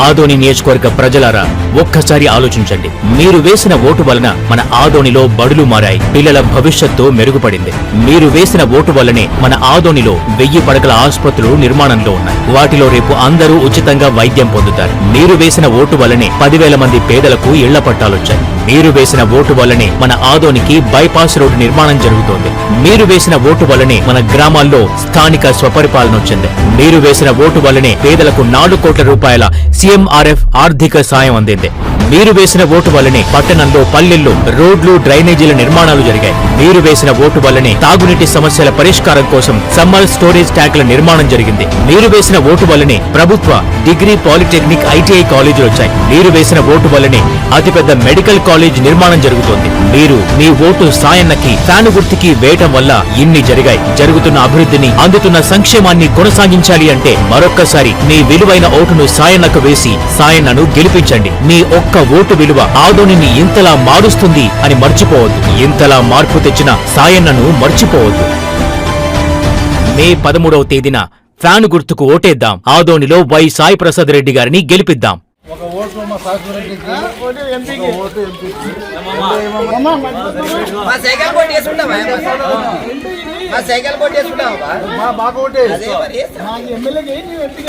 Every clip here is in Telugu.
ఆదోని నియోజకవర్గ ప్రజలారా ఒక్కసారి ఆలోచించండి. మీరు వేసిన ఓటు వలన మన ఆదోనిలో బడులు మారాయి పిల్లల భవిష్యత్తు మెరుగుపడింది. మీరు వేసిన ఓటు వల్లనే మన ఆదోనిలో వెయ్యి పడకల ఆసుపత్రులు నిర్మాణంలో ఉన్నాయి. వాటిలో రేపు అందరూ ఉచితంగా వైద్యం పొందుతారు. మీరు వేసిన ఓటు వల్లనే పదివేల మంది పేదలకు ఇళ్ళ పట్టాలొచ్చాయి. మీరు వేసిన ఓటు వల్లనే మన ఆదోనికి బైపాస్ రోడ్డు నిర్మాణం జరుగుతోంది. మీరు వేసిన ఓటు వల్లనే మన గ్రామాల్లో స్థానిక స్వపరిపాలన వచ్చింది. మీరు వేసిన ఓటు వల్లనే పేదలకు నాలుగు కోట్ల రూపాయల సీఎంఆర్ఎఫ్ ఆర్థిక సాయం అందింది. మీరు వేసిన ఓటు వల్లనే పట్టణంలో పల్లెల్లో రోడ్లు డ్రైనేజీల నిర్మాణాలు జరిగాయి. మీరు వేసిన ఓటు వల్లనే తాగునీటి సమస్యల పరిష్కారం కోసం సమ్మర్ స్టోరేజ్ ట్యాంకుల నిర్మాణం జరిగింది. మీరు వేసిన ఓటు వల్లనే ప్రభుత్వ డిగ్రీ పాలిటెక్నిక్ ఐటీఐ కాలేజీలు వచ్చాయి. మీరు వేసిన ఓటు వల్లనే అతిపెద్ద మెడికల్ కాలేజ్ నిర్మాణం జరుగుతోంది. మీరు మీ ఓటు సాయన్నకి ఫ్యాను గుర్తుకి వేయటం వల్ల ఇన్ని జరిగాయి. జరుగుతున్న అభివృద్ధిని అందుతున్న సంక్షేమాన్ని కొనసాగించాలి అంటే మరొక్కసారి మీ విలువైన ఓటును సాయన్నకు వేసి సాయన్నను గెలిపించండి. మీ ఒక్క ఓటు విలువ ఆదోనిని ఇంతలా మారుస్తుంది అని మర్చిపోవద్దు. ఇంతలా మార్పు తెచ్చిన సాయన్నను మర్చిపోవద్దు. మే పదమూడవ తేదీన ఫ్యాను గుర్తుకు ఓటేద్దాం. ఆదోనిలో వై సాయి ప్రసాద్ రెడ్డి గారిని గెలిపిద్దాం. ఒక ఓటు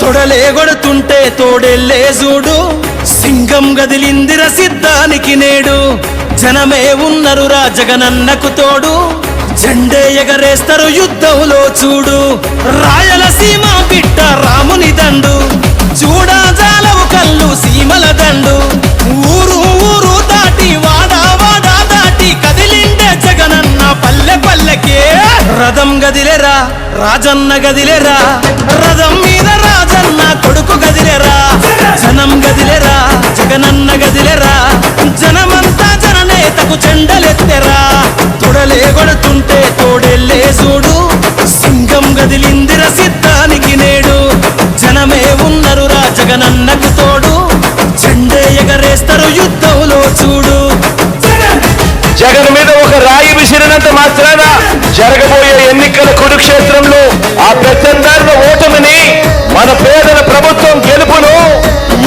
తొడలే కొడుతుంటే తోడెళ్ళే చూడు. గదిలిందిర సిద్ధానికి నేడు. జనమే ఉన్నరు రా జగనన్నకు తోడు. జెండే ఎగరేస్తారు యుద్ధంలో చూడు. రాయలసీమ బిడ్డ రాముని దండు. చూడా జాలవు కళ్ళు సీమల దండు. ఊరు ఊరు దాటి రథం గదిలేరా రాజన్న గదిలేరా? రథం మీద రాజన్న కొడుకు గదిలేరా? జనం గదిలేరా జగనన్న గదిలేరా? జనమంతా జననేతకు చెండలెత్తెరా? తొడలే కొడుతుంటే తోడెళ్ళే చూడు సింగం గదిలిందిర సిద్ధానికి నేడు. జనమే ఉన్నరు రా జగనన్నకు తోడు. చెండే ఎగరేస్తారు యుద్ధంలో చూడు. జగన్ మీద ఒక రాయి విసిరినంత మాత్రాన జరగబోయే ఎన్నికల కురుక్షేత్రంలో ఆ పెత్తందారుల ఓటమిని మన పేదల ప్రభుత్వం గెలుపును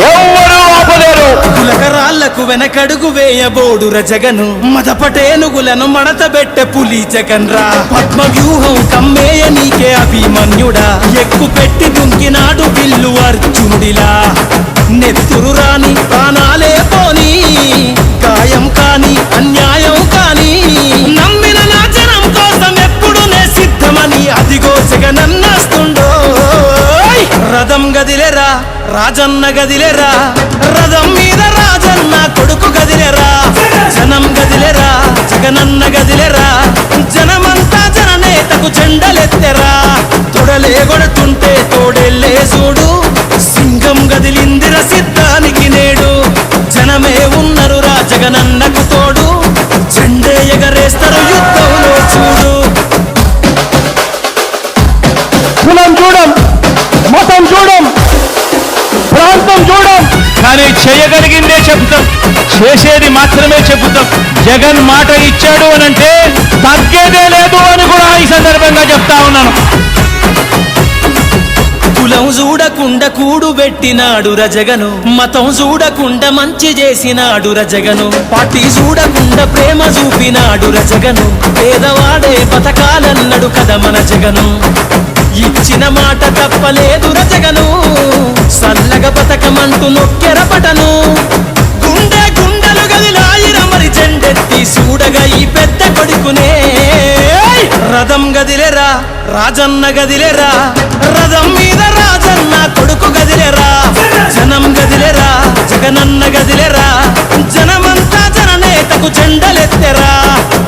ఎవ్వరూ ఆపలేరు. కులకరాళ్ళకు వెనకడుగు వేయబోడుర జగను మదపటేనుగులను మడత పెట్టె పులి జగన్ రా పద్మ వ్యూహం కమ్మేయ నీకే అభిమన్యుడా ఎక్కు పెట్టి దుంకినాడు బిల్లు అర్జునుడిలా. నెత్తురు రాని ప్రాణాలే పోని గాయం కాని అన్యాయం కాని నమ్మ అదిగో జగనన్నస్తుండో రథం గదిలేరా రాజన్న గదిలేరా రథం చేసేది మాత్రమే చెబుతాం. జగన్ మాట ఇచ్చాడు అని అంటే తగ్గేదే లేదు అని కూడా ఈ సందర్భంగా చెప్తా ఉన్నాను. కులం చూడకుండా కూడు పెట్టినాడు రజగను. మతం చూడకుండా మంచి చేసినాడు రజగను. పార్టీ చూడకుండా ప్రేమ చూపినాడు రజగను. పేదవాడే బతకాలన్నడు కదా మన జగను. ఇచ్చిన మాట తప్పలేదు రజగను. సల్లగ బతకమంటూ నొక్కెర పటను. గుండె గుండెలు గదిలాయిర మరి జెండెత్తి చూడగా ఈ పెద్ద కొడుకునే. రథం గదిలేరా? రాజన్న గదిలేరా? రథం మీద రాజన్న కొడుకు గదిలేరా? జనం గదిలేరా? జగనన్న గదిలేరా? జనమంతా జననేతకు చెండలెత్తెరా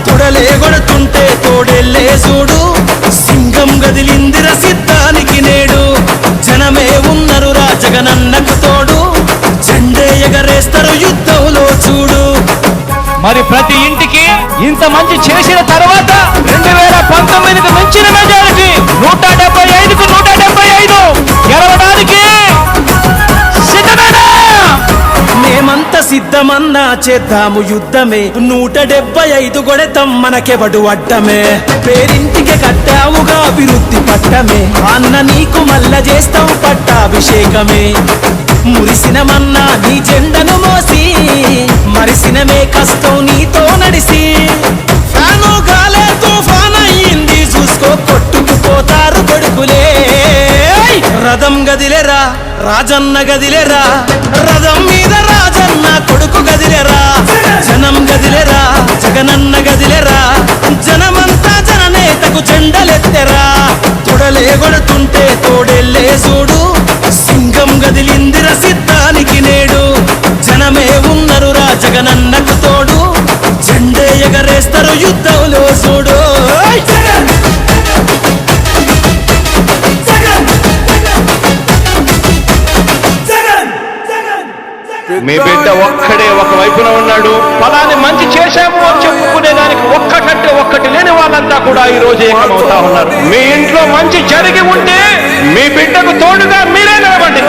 తొడలే కొడుతుంటే తోడెళ్ళే చూడు సింగం గదిలిందిర సిద్ధానికి నేడు. జనమే ఉన్నరురా జగనన్నకు తోడు. జెండే ఎగరేస్తారు యుద్ధ మరి ప్రతి ఇంటికి ఇంత మంచి చేసిన తర్వాత రెండు వేల పంతొమ్మిదికి మించిన మెజారిటీ నూట డెబ్బై ఐదుకు నూట డెబ్బై ఐదు గెలవడానికి మేమంతా సిద్ధమన్నా చేద్దాము యుద్ధమే. నూట డెబ్బై ఐదు కొడతాం మనకెవడు అడ్డమే. పేరింటికి కట్టావుగా అభివృద్ధి పట్టమే. అన్న నీకు మల్ల చేస్తాం పట్టాభిషేకమే. మురిసినమన్నా నీ జెండను మోసి మరిసినమే కష్టం నీతో నడిసి. ఫ్యాను గాలే తుఫాన్ అయ్యింది చూసుకో కొట్టుకుపోతారు కొడుకులే. రథం గదిలేరా రాజన్న గదిలేరా రథం మీద రాజన్న కొడుకు గదిలేరా జనం గదిలేరా జగనన్న గదిలేరా జనమంతా జననేతకు చెండలెత్తెరా తొడలే కొడుతుంటే తోడెల్లే చూడు గదిలిందిర సిద్ధానికి నేడు జనమే ఉన్నరు రా జగనన్నకు తోడు. జెండే ఎగరేస్తారు యుద్ధంలో చూడు! మీ బిడ్డ ఒక్కడే ఒక వైపున ఉన్నాడు. ఫలాన్ని మంచి చేశాము అని చెప్పుకునే దానికి ఒక్కటంటే ఒక్కటి లేని వాళ్ళంతా కూడా ఈ రోజు ఏకమవుతా ఉన్నారు. మీ ఇంట్లో మంచి జరిగి ఉంటే మీ బిడ్డకు తోడుగా మీరే నిలబండి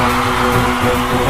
Thank you.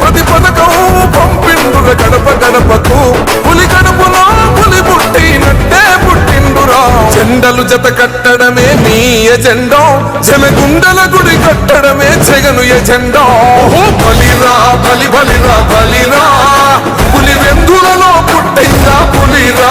ప్రతి పథకం పంపిండుర గడప గడపకు. పులి గడపలో పులి పుట్టినట్టే పుట్టిండురా. జెండలు జత కట్టడమే మీ ఎజెండా. జనగుండల గుడి కట్టడమే జగను ఎజెండా. బలిరా బలి బలిరా బలిరా. పులి వెందులలో పుట్టిందా పులిరా?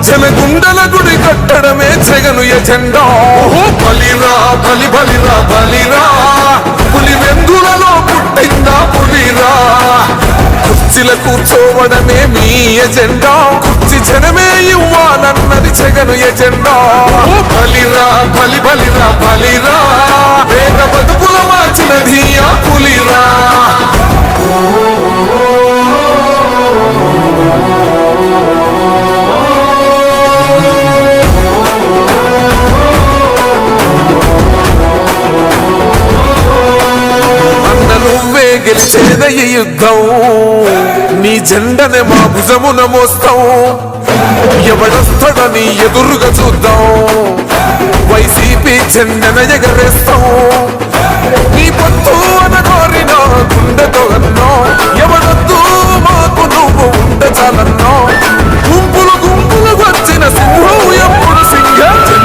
ఎజెండా జనగుండల గుడి కట్టడమే జగను ఎజెండా. బలిరా బలి బలిరా. బలిరా పులి వెందులలో పుట్టిందా పులిరా. కుర్చీల కూర్చోవడమే మీ ఎజెండా. కుర్చీ జనమే ఇవ్వాలన్నది జగను ఎజెండా. బలిరా బలి బలిరా. బలిరా పేద బతుకుల మార్చినది ఆ పులిరా. గెలిచేద యుద్ధం. నీ జెండనే మా భుజమున మోస్తాం. ఎవడొస్తాడని ఎదురుగా చూద్దాం. వైసీపీ జెండన ఎగరేస్తాం. నీ పొత్తు అనగోరిన గుండెతో అన్నో. ఎవడొద్దు మాకు నువ్వు ఉండ చాలన్నో గుంపులు గుంపులు వచ్చిన సింహ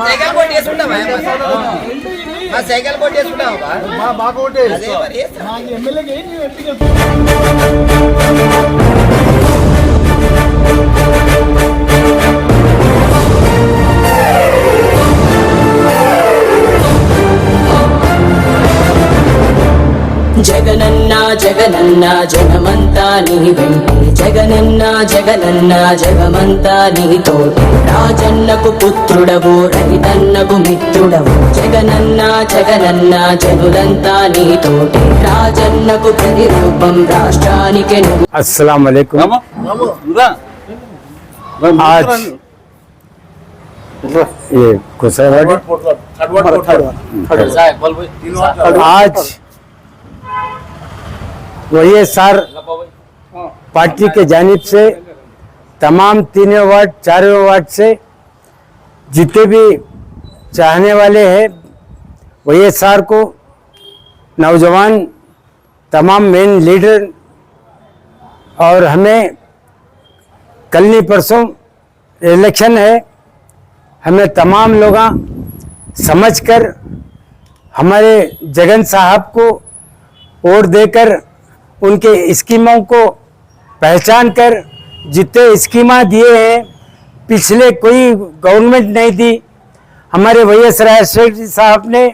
సైకిల్ పోటీ చేసుకుంటావా మా సైకిల్ పోటీ చేసుకుంటావా మా బాగా మాకు ఎమ్మెల్యేకి ఏంటి ఎంపీకి జగనన్న జగనన్న జగమంతా నీ వెంటే జగనన్న జగనన్న జగమంతా నీ తోటి రాజన్నకు పుత్రుడవు రైతన్నకు మిత్రుడవు జగనన్న జగనన్న జనులంతా నీ తోటి రాజన్నకు ప్రతిరూపం రాష్ట్రానికి నువ్వు अस्सलाम वालेकुम आज ये कुशेवाड़ी आज वही सार, पार्टी के जानिब से, तमाम तीनों वार्ड, चारों वार्ड से, जितने भी चाहने वाले हैं, वही सार को, नौजवान, तमाम मेन लीडर और हमें कल नहीं, परसों इलेक्शन है, हमें तमाम लोग समझकर, हमारे जगन साहब को वोट देकर उनके स्कीमों को पहचान कर जितने स्कीमा दिए हैं, पिछले कोई गवर्नमेंट नहीं दी। हमारे वाई एस राजशेखर साहब ने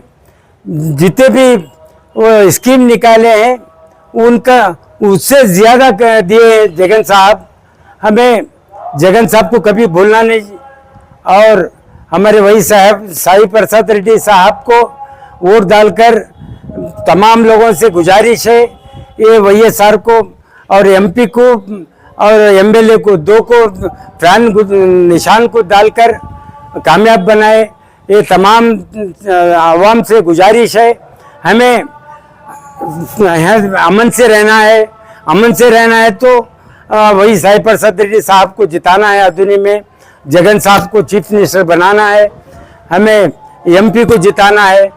जितने भी वो स्कीम निकाले हैं, उनका उससे ज़्यादा दिए जगन साहब। हमें जगन साहब को कभी भूलना नहीं। और हमारे वही साहब, साई प्रसाद रेड्डी साहब को वोट डालकर तमाम लोगों से गुजारिश है ये वही सर को और एमपी को और एमएलए को, दो को प्राण निशान को डालकर कामयाब बनाए। ये तमाम आवाम से गुजारिश है। हमें अमन से रहना है। अमन से रहना है तो वही साई प्रसाद रेड्डी साहब को जिताना है आधुनी में। जगन साहब को चीफ मिनिस्टर बनाना है। हमें एमपी को जिताना है।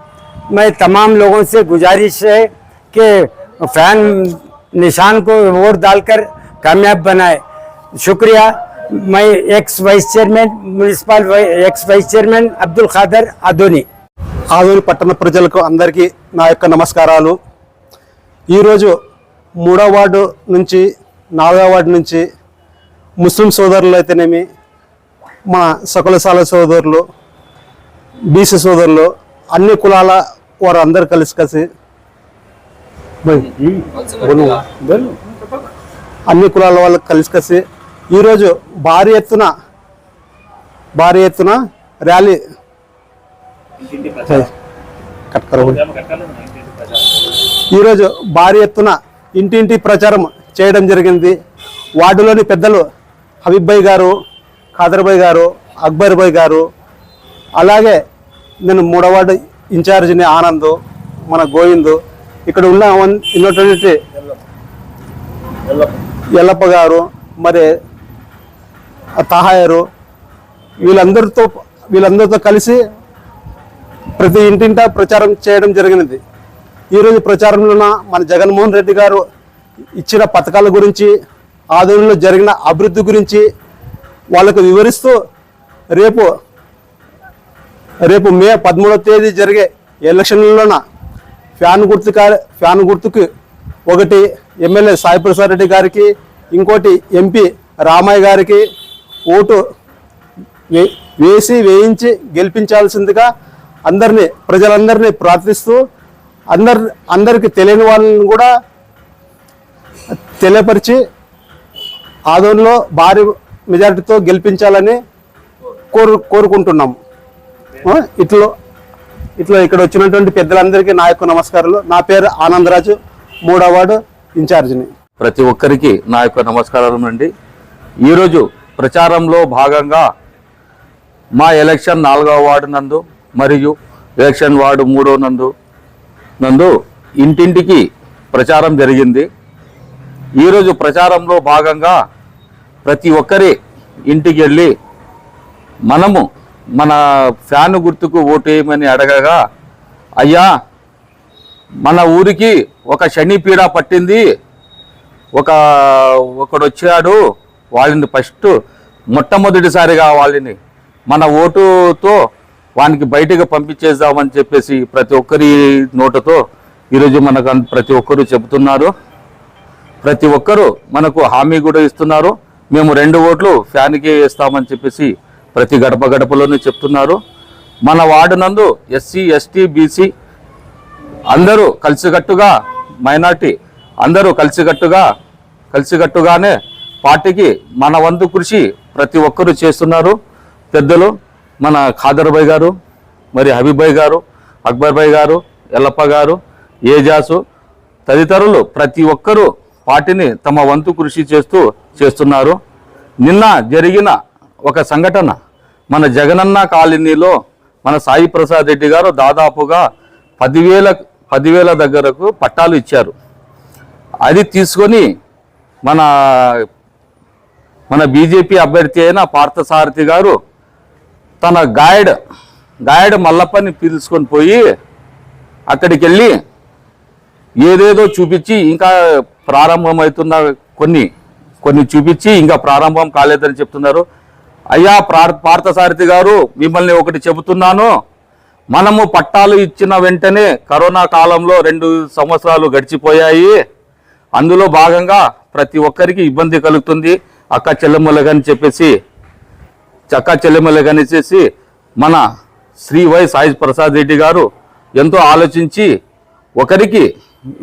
मैं तमाम लोगों से गुजारिश है कि फैन निशान को वोट डालकर कामयाब बनाए शुक्रिया मैं ex vice chairman municipal ex vice chairman Abdul Khadar Adoni Adoni పట్టణ ప్రజలకు అందరికీ నా యొక్క నమస్కారాలు ఈరోజు మూడో వార్డు నుంచి నాలుగో వార్డు నుంచి ముస్లిం సోదరులు అయితేనేమి మా సకులసాల సోదరులు బీసీ సోదరులు అన్ని కులాల వారు అందరు కలిసి కలిసి అన్ని కులాల వాళ్ళు కలిసి కలిసి ఈరోజు భారీ ఎత్తున భారీ ఎత్తున ర్యాలీ. ఈరోజు భారీ ఎత్తున ఇంటింటి ప్రచారం చేయడం జరిగింది. వార్డులోని పెద్దలు హబీబ్ భాయ్ గారు ఖాదర్ భాయ్ గారు అక్బర్ భాయ్ గారు అలాగే నేను మూడో వార్డు ఇన్ఛార్జిని ఆనంద్ మన గోవింద్ ఇక్కడ ఉన్న ఉన్నటువంటి ఎల్లప్ప గారు మరి తాహాయరు వీళ్ళందరితో వీళ్ళందరితో కలిసి ప్రతి ఇంటింటా ప్రచారం చేయడం జరిగినది. ఈరోజు ప్రచారంలోన మన జగన్మోహన్ రెడ్డి గారు ఇచ్చిన పథకాల గురించి ఆధ్వర్యంలో జరిగిన అభివృద్ధి గురించి వాళ్ళకు వివరిస్తూ రేపు రేపు మే పదమూడవ తేదీ జరిగే ఎలక్షన్లలోన ఫ్యాన్ గుర్తు ఫ్యాన్ గుర్తుకు ఒకటి ఎమ్మెల్యే సాయి ప్రసాద్ రెడ్డి గారికి ఇంకోటి ఎంపీ రామయ్య గారికి ఓటు వే- వేసి వేయించి గెలిపించాల్సిందిగా అందరినీ ప్రజలందరినీ ప్రార్థిస్తూ అందరి అందరికి తెలియని వాళ్ళని కూడా తెలియపరిచి ఆదోన్లో భారీ మెజారిటీతో గెలిపించాలని కోరు కోరుకుంటున్నాం. ఇట్లో ఇట్లా ఇక్కడ వచ్చినటువంటి పెద్దలందరికీ నా యొక్క నమస్కారాలు. నా పేరు ఆనందరాజు మూడో వార్డు ఇన్ఛార్జిని. ప్రతి ఒక్కరికి నా యొక్క నమస్కారం అండి. ఈరోజు ప్రచారంలో భాగంగా మా ఎలక్షన్ నాలుగవ వార్డు నందు మరియు ఎలక్షన్ వార్డు మూడో నందు నందు ఇంటింటికి ప్రచారం జరిగింది. ఈరోజు ప్రచారంలో భాగంగా ప్రతి ఒక్కరి ఇంటికి వెళ్ళి మనము మన ఫ్యాన్ గుర్తుకు ఓటేయమని అడగగా అయ్యా మన ఊరికి ఒక శని పీడ పట్టింది. ఒక ఒకడు వచ్చాడు వాళ్ళని ఫస్ట్ మొట్టమొదటిసారిగా వాళ్ళని మన ఓటుతో వానికి బయటకు పంపించేద్దామని చెప్పేసి ప్రతి ఒక్కరి నోటుతో ఈరోజు మనకు అన్- ప్రతి ఒక్కరు చెబుతున్నారు. ప్రతి ఒక్కరూ మనకు హామీ కూడా ఇస్తున్నారు. మేము రెండు ఓట్లు ఫ్యాన్కే వేస్తామని చెప్పేసి ప్రతి గడప గడపలోనూ చెప్తున్నారు. మన వార్డు నందు ఎస్సీ ఎస్టీ బీసీ అందరూ కలిసికట్టుగా మైనార్టీ అందరూ కలిసికట్టుగా కలిసికట్టుగానే పార్టీకి మన వంతు కృషి ప్రతి ఒక్కరూ చేస్తున్నారు. పెద్దలు మన ఖాదర్ భాయ్ గారు మరి హబీబాయ్ గారు అక్బర్ భాయ్ గారు ఎల్లప్ప గారు ఏజాసు తదితరులు ప్రతి ఒక్కరూ పార్టీని తమ వంతు కృషి చేస్తూ చేస్తున్నారు. నిన్న జరిగిన ఒక సంఘటన మన జగనన్న కాలనీలో మన సాయి ప్రసాద్ రెడ్డి గారు దాదాపుగా పదివేల పదివేల దగ్గరకు పట్టాలు ఇచ్చారు. అది తీసుకొని మన మన బీజేపీ అభ్యర్థి అయిన పార్థసారథి గారు తన గాయడ్ గాయడ్ మల్లప్పని పిలుచుకొని పోయి అక్కడికి వెళ్ళి ఏదేదో చూపించి ఇంకా ప్రారంభమవుతున్న కొన్ని కొన్ని చూపించి ఇంకా ప్రారంభం కాలేదని చెప్తున్నారు. అయ్యా పార్థసారథి గారు మిమ్మల్ని ఒకటి చెబుతున్నాను. మనము పట్టాలు ఇచ్చిన వెంటనే కరోనా కాలంలో రెండు సంవత్సరాలు గడిచిపోయాయి. అందులో భాగంగా ప్రతి ఒక్కరికి ఇబ్బంది కలుగుతుంది. అక్క చెల్లెమ్మలగని చెప్పేసి చక్కా చెల్లెమ్మలగని చేసి మన శ్రీ వై సాయి ప్రసాద్ రెడ్డి గారు ఎంతో ఆలోచించి ఒకరికి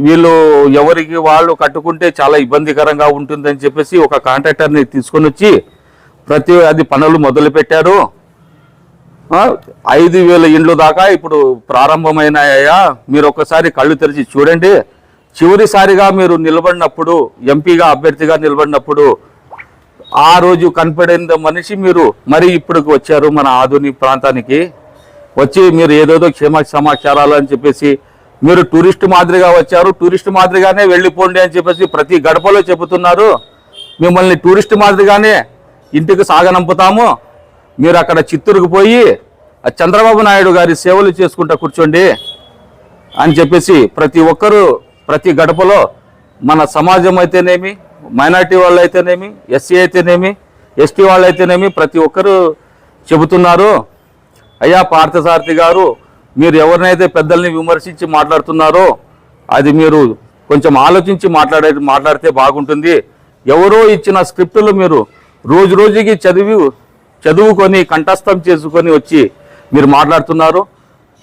వీళ్ళు ఎవరికి వాళ్ళు కట్టుకుంటే చాలా ఇబ్బందికరంగా ఉంటుందని చెప్పేసి ఒక కాంట్రాక్టర్ని తీసుకొని వచ్చి ప్రతి అది పనులు మొదలు పెట్టారు ఐదు వేల ఇండ్లు దాకా ఇప్పుడు ప్రారంభమైనాయా మీరు ఒకసారి కళ్ళు తెరిచి చూడండి. చివరిసారిగా మీరు నిలబడినప్పుడు ఎంపీగా అభ్యర్థిగా నిలబడినప్పుడు ఆ రోజు కనపడిన మనిషి మీరు మరి ఇప్పటికి వచ్చారు మన ఆధునిక ప్రాంతానికి. వచ్చి మీరు ఏదేదో క్షేమ సమాచారాలు అని చెప్పేసి మీరు టూరిస్ట్ మాదిరిగా వచ్చారు. టూరిస్ట్ మాదిరిగానే వెళ్ళిపోండి అని చెప్పేసి ప్రతి గడపలో చెబుతున్నారు. మిమ్మల్ని టూరిస్ట్ మాదిరిగానే ఇంటికి సాగనంపుతాము. మీరు అక్కడ చిత్తూరుకు పోయి చంద్రబాబు నాయుడు గారి సేవలు చేసుకుంటా కూర్చోండి అని చెప్పేసి ప్రతి ఒక్కరూ ప్రతి గడపలో మన సమాజం అయితేనేమి మైనార్టీ వాళ్ళు అయితేనేమి ఎస్సీ అయితేనేమి ఎస్టీ వాళ్ళు అయితేనేమి ప్రతి ఒక్కరూ చెబుతున్నారు. అయ్యా పార్థసారథి గారు మీరు ఎవరినైతే పెద్దల్ని విమర్శించి మాట్లాడుతున్నారో అది మీరు కొంచెం ఆలోచించి మాట్లాడే మాట్లాడితే బాగుంటుంది. ఎవరో ఇచ్చిన స్క్రిప్టులు మీరు రోజు రోజుకి చదివి చదువుకొని కంఠస్థం చేసుకొని వచ్చి మీరు మాట్లాడుతున్నారు.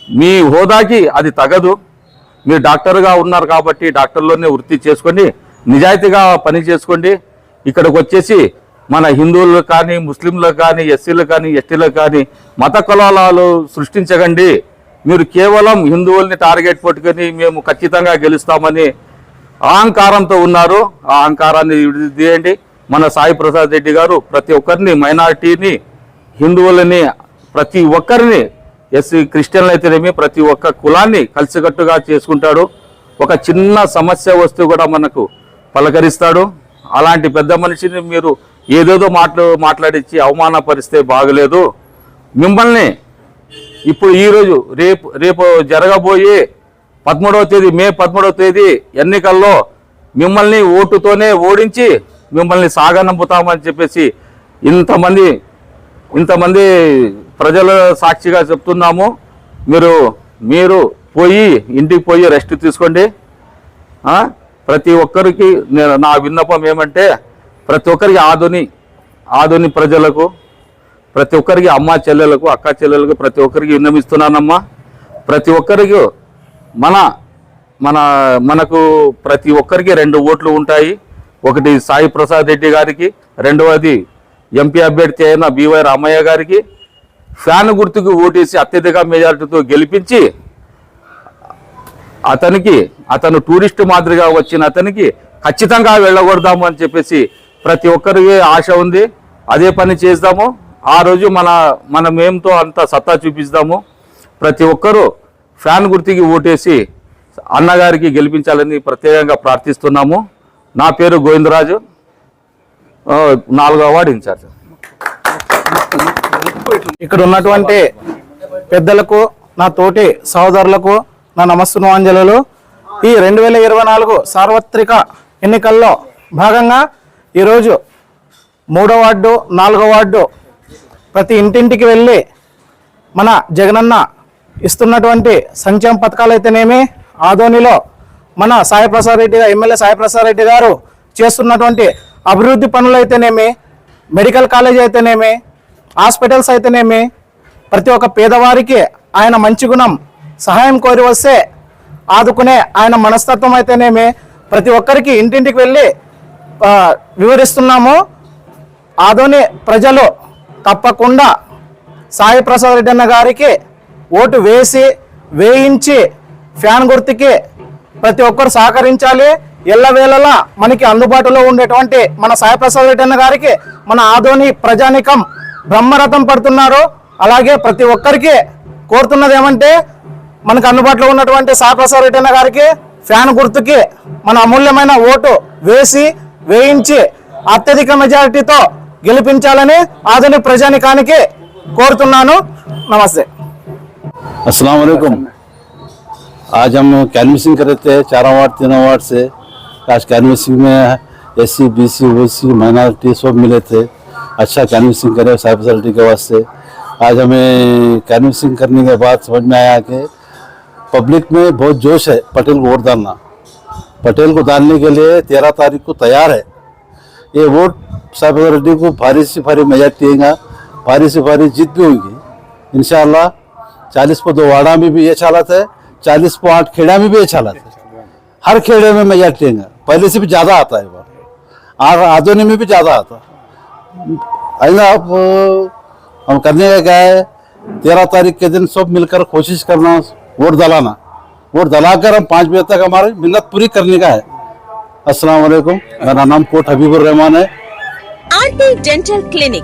మీ హోదాకి అది తగదు. మీరు డాక్టర్గా ఉన్నారు కాబట్టి డాక్టర్లోనే వృత్తి చేసుకొని నిజాయితీగా పని చేసుకోండి. ఇక్కడికి వచ్చేసి మన హిందువులకు కానీ ముస్లింలకు కానీ ఎస్సీలకు కానీ ఎస్టీలకు కానీ మత కులాలు సృష్టించకండి. మీరు కేవలం హిందువుల్ని టార్గెట్ పట్టుకొని మేము ఖచ్చితంగా గెలుస్తామని అహంకారంతో ఉన్నారు. ఆ అహంకారాన్ని తీయండి మన సాయి ప్రసాద్ రెడ్డి గారు ప్రతి ఒక్కరిని మైనారిటీని హిందువులని ప్రతి ఒక్కరిని ఎస్సీ క్రిస్టియన్లు అయితేనేమి ప్రతి ఒక్క కులాన్ని కలిసికట్టుగా చేసుకుంటాడు. ఒక చిన్న సమస్య వస్తే కూడా మనకు పలకరిస్తాడు. అలాంటి పెద్ద మనిషిని మీరు ఏదేదో మాట్లా మాట్లాడించి అవమానపరిస్తే బాగలేదు. మిమ్మల్ని ఇప్పుడు ఈరోజు రేపు రేపు జరగబోయే పదమూడవ తేదీ మే పదమూడవ తేదీ ఎన్నికల్లో మిమ్మల్ని ఓటుతోనే ఓడించి మిమ్మల్ని సాగనంపుతామని చెప్పేసి ఇంతమంది ఇంతమంది ప్రజల సాక్షిగా చెప్తున్నాము. మీరు మీరు పోయి ఇంటికి పోయి రెస్ట్ తీసుకోండి. ప్రతి ఒక్కరికి నేను నా విన్నపం ఏమంటే ప్రతి ఒక్కరికి ఆధుని ఆధుని ప్రజలకు ప్రతి ఒక్కరికి అమ్మ చెల్లెలకు అక్క చెల్లెలకు ప్రతి ఒక్కరికి విన్నమిస్తున్నానమ్మా ప్రతి ఒక్కరికి మన మన మనకు ప్రతి ఒక్కరికి రెండు ఓట్లు ఉంటాయి. ఒకటి సాయి ప్రసాద్ రెడ్డి గారికి రెండవది ఎంపీ అభ్యర్థి అయిన బివై రామయ్య గారికి. ఫ్యాన్ గుర్తుకు ఓటేసి అత్యధిక మెజార్టీతో గెలిపించి అతనికి అతను టూరిస్ట్ మాదిరిగా వచ్చిన అతనికి ఖచ్చితంగా వెళ్ళగొడదాము అని చెప్పేసి ప్రతి ఒక్కరికి ఆశ ఉంది. అదే పని చేద్దాము. ఆ రోజు మన మన మేంతో అంత సత్తా చూపిస్తాము ప్రతి ఒక్కరూ ఫ్యాన్ గుర్తికి ఓటేసి అన్నగారికి గెలిపించాలని ప్రత్యేకంగా ప్రార్థిస్తున్నాము. నా పేరు గోవిందరాజు. నాలుగో వార్డు ఇన్ఛార్జ్. ఇక్కడ ఉన్నటువంటి పెద్దలకు నా తోటి సహోదరులకు నా నమస్సుమాంజలు ఈ రెండు వేల ఇరవై నాలుగు సార్వత్రిక ఎన్నికల్లో భాగంగా ఈరోజు మూడో వార్డు నాలుగో వార్డు ప్రతి ఇంటింటికి వెళ్ళి మన జగనన్న ఇస్తున్నటువంటి సంక్షేమ పథకాలు అయితేనేమి ఆదోనిలో మన సాయిప్రసాద్ రెడ్డి గారు ఎమ్మెల్యే సాయిప్రసాద్ రెడ్డి గారు చేస్తున్నటువంటి అభివృద్ధి పనులు అయితేనేమి మెడికల్ కాలేజ్ అయితేనేమి హాస్పిటల్స్ అయితేనేమి ప్రతి ఒక్క పేదవారికి ఆయన మంచి గుణం సహాయం కోరి వస్తే ఆదుకునే ఆయన మనస్తత్వం అయితేనేమి ప్రతి ఒక్కరికి ఇంటింటికి వెళ్ళి వివరిస్తున్నాము. ఆదోని ప్రజలు తప్పకుండా సాయి ప్రసాద్ రెడ్డి అన్న గారికి ఓటు వేసి వేయించి ఫ్యాన్ గుర్తుకి ప్రతి ఒక్కరు సహకరించాలి. ఎల్లవేళలా మనకి అందుబాటులో ఉండేటువంటి మన సాయప్రసాద్ రెడ్డి గారికి మన ఆధోని ప్రజానికం బ్రహ్మరథం పడుతున్నారు. అలాగే ప్రతి ఒక్కరికి కోరుతున్నది ఏమంటే మనకు అందుబాటులో ఉన్నటువంటి సాయప్రసాద్ రెడ్డి గారికి ఫ్యాన్ గుర్తుకి మన అమూల్యమైన ఓటు వేసి వేయించి అత్యధిక మెజారిటీతో గెలిపించాలని ఆధునిక ప్రజానికానికి కోరుతున్నాను. నమస్తే. అస్సలం आज हम कैनवसिंग कर रहे थे, चारों वार्ड, तीनों वार्ड से। आज कैनवसिंग में S C B C O C minority सब मिले थे। अच्छा कैनवसिंग करे साइबर फैसिलिटी के वास्ते। आज हमें कैनवसिंग करने के बाद समझ में आया कि पब्लिक में बहुत जोश है पटेल को वोट डालना। पटेल को डालने के लिए तेरह तारीख को तैयार है। ये वोट साइबर रेड्डी को भारी से भारी मेजॉरिटी देगा, भारी से भारी जीत भी होगी। इंशाल्लाह चालीस पर दो वाड़ा में भी ये हालत है। चालीस पॉइंट खेड़ा में भी अच्छा लाता है हर खेड़े में मेजर टीम पहले से भी ज़्यादा आता है और आधुनिक में भी ज़्यादा आता। है आप, हम करने का क्या है, तेरह तारीख के दिन सब मिलकर कोशिश करना, वोट दलाना वोट दलाकर हम पाँच बजे तक हमारी मिन्नत पूरी करने का है। असलामेकुम मेरा नाम कोट हबीबुर रहमान है। Aarti dental clinic.